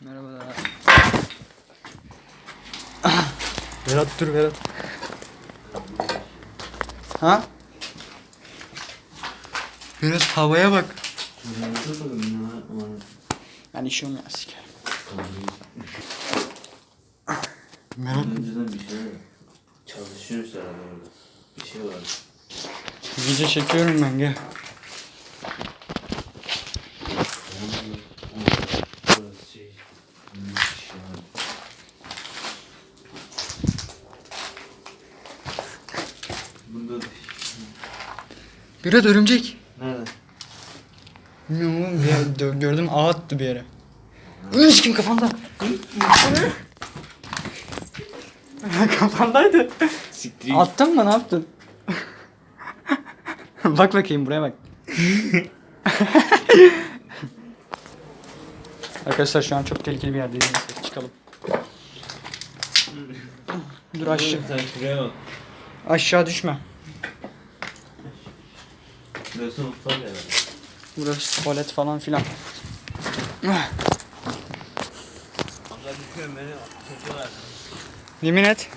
Merhabalar. Berat dur Berat. Ha? Berat havaya bak. Ben işim ya sikerim. Merak Önceden bir şey var. Çalışıyoruz herhalde orada. Bir şey var. Video çekiyorum ben gel. Burası şey. Bir şey var. Bunda da Berat örümcek. Nerede? Bilmiyorum oğlum bir yer- dö- gördüm ağ attı bir yere. Önü kim kafanda? Kafandaydı. Siktir. Attın mı ne yaptın? bak bakayım buraya bak. Arkadaşlar şu an çok tehlikeli bir yerdeyiz. Çıkalım. Dur aşağı, Sen şuraya bak. Aşağı düşme. Burası mutfak herhalde. Burası tuvalet falan filan. Kanka düşüyorum beni. Ver. Yemin et.